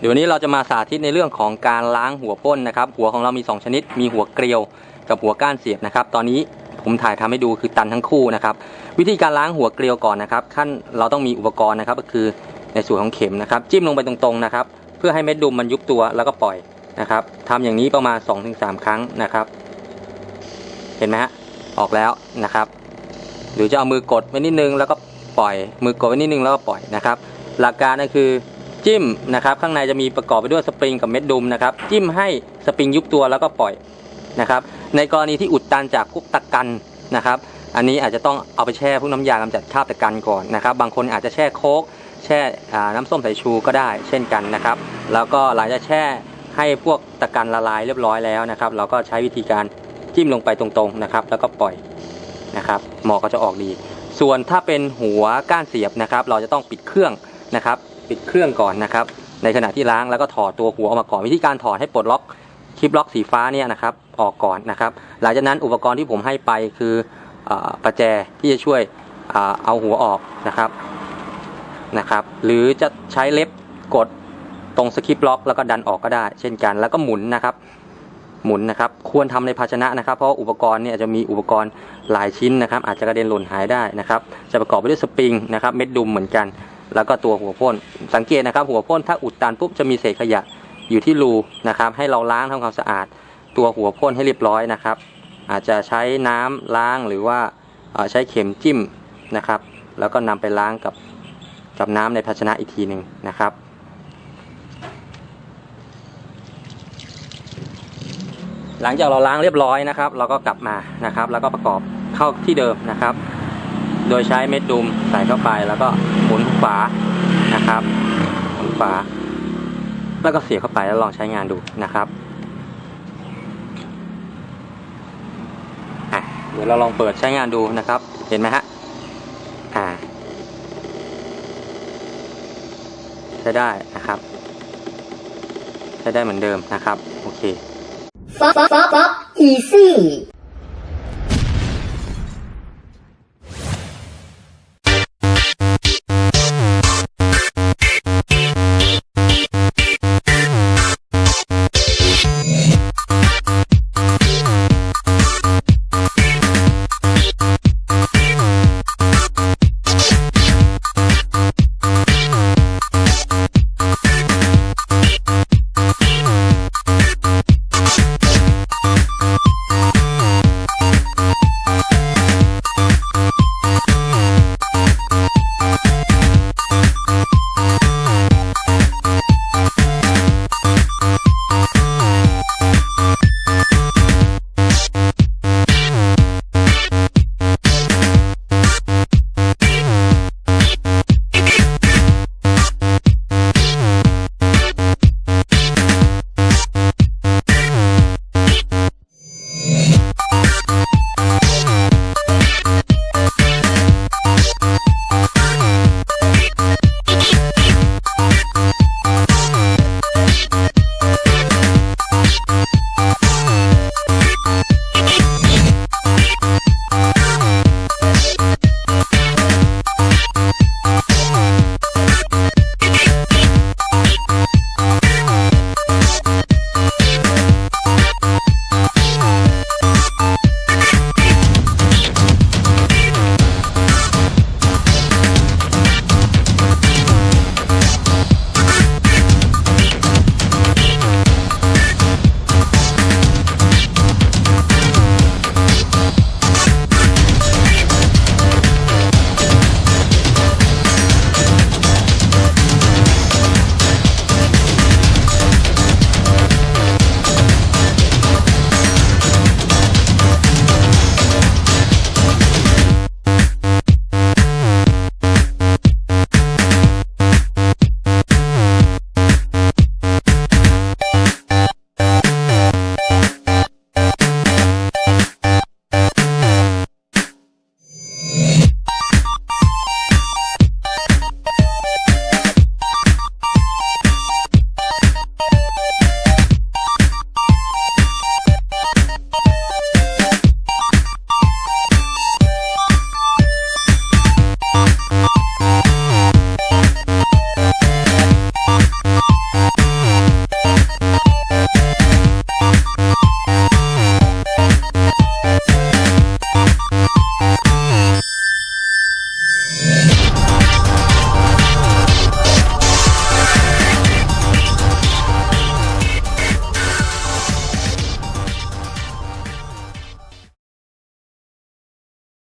เดี๋ยววันนี้เราจะมาสาธิตในเรื่องของการล้างหัวพ่นนะครับ หัวของเรามี 2 ชนิด มีหัวเกลียวกับหัวก้านเสียบนะครับ ตอนนี้ผมถ่ายทำให้ดูคือตันทั้งคู่นะครับ วิธีการล้างหัวเกลียวก่อนนะครับ ขั้นเราต้องมีอุปกรณ์นะครับ ก็คือในส่วนของเข็มนะครับ จิ้มลงไปตรงๆนะครับ เพื่อให้เม็ดดุมมันยุบตัวแล้วก็ปล่อยนะครับทำอย่างนี้ประมาณ 2-3 ครั้งนะครับ เห็นไหมฮะออกแล้วนะครับ หรือจะเอามือกดไว้นิดนึงแล้วก็ปล่อย มือกดไว้นิดนึงแล้วก็ปล่อยนะครับ หลักการก็คือ จิ้มนะครับ ข้างในจะมีประกอบไปด้วยสปริงกับเม็ดดุมนะครับ จิ้มให้สปริงยุบตัวแล้วก็ปล่อยนะครับ ในกรณีที่อุดตันจากพวกตะกันนะครับ อันนี้อาจจะต้องเอาไปแช่พวกน้ำยากำจัดคราบตะกันก่อนนะครับ บางคนอาจจะแช่โค้กแช่น้ำส้มสายชูก็ได้เช่นกันนะครับ แล้วก็หลังจากแช่ให้พวกตะกันละลายเรียบร้อยแล้วนะครับ เราก็ใช้วิธีการจิ้มลงไปตรงๆนะครับ แล้วก็ปล่อยนะครับหมอก็จะออกดี ส่วนถ้าเป็นหัวก้านเสียบนะครับ เราจะต้องปิดเครื่องนะครับ ปิดเครื่องก่อนนะครับ ในขณะที่ล้างแล้วก็ถอดตัวหัวออกมาก่อนวิธีการถอดให้ปลดล็อกคลิปล็อกสีฟ้าเนี่ยนะครับออกก่อนนะครับ หลังจากนั้นอุปกรณ์ที่ผมให้ไปคืออประแจที่จะช่วยอเอาหัวออกนะครับนะครับ หรือจะใช้เล็บกดตรงสคริปล็อกแล้วก็ดันออกก็ได้ เช่นกันแล้วก็หมุนนะครับ หมุนนะครับ ควรทำในภาชนะนะครับ เพราะอุปกรณ์เนี่ยจะมีอุปกรณ์หลายชิ้นนะครับ อาจจะกระเด็นหล่นหายได้นะครับ จะประกอบไปด้วยสปริงนะครับ เม็ดดุมเหมือนกัน แล้วก็ตัวหัวพ่นสังเกตนะครับ หัวพ่นถ้าอุดตันปุ๊บจะมีเศษขยะอยู่ที่รูนะครับ ให้เราล้างทำความสะอาด ตัวหัวพ่นให้เรียบร้อยนะครับ อาจจะใช้น้ำล้างหรือว่าใช้เข็มจิ้มนะครับ แล้วก็นำไปล้างกับกับน้ำในภาชนะอีกทีหนึ่งนะครับหลังจากเราล้างเรียบร้อยนะครับ เราก็กลับมานะครับ แล้วก็ประกอบเข้าที่เดิมนะครับ โดยใช้เม็ดดุมใส่เข้าไปแล้วก็หมุนฝานะครับหมุนฝา แล้วก็เสียบเข้าไปแล้วลองใช้งานดูนะครับอะเดี๋ยวเราลองเปิดใช้งานดูนะครับ เห็นไหมฮะอ่าใช้ได้นะครับ ใช้ได้เหมือนเดิมนะครับ โอเค Fop, fop, fop, easy.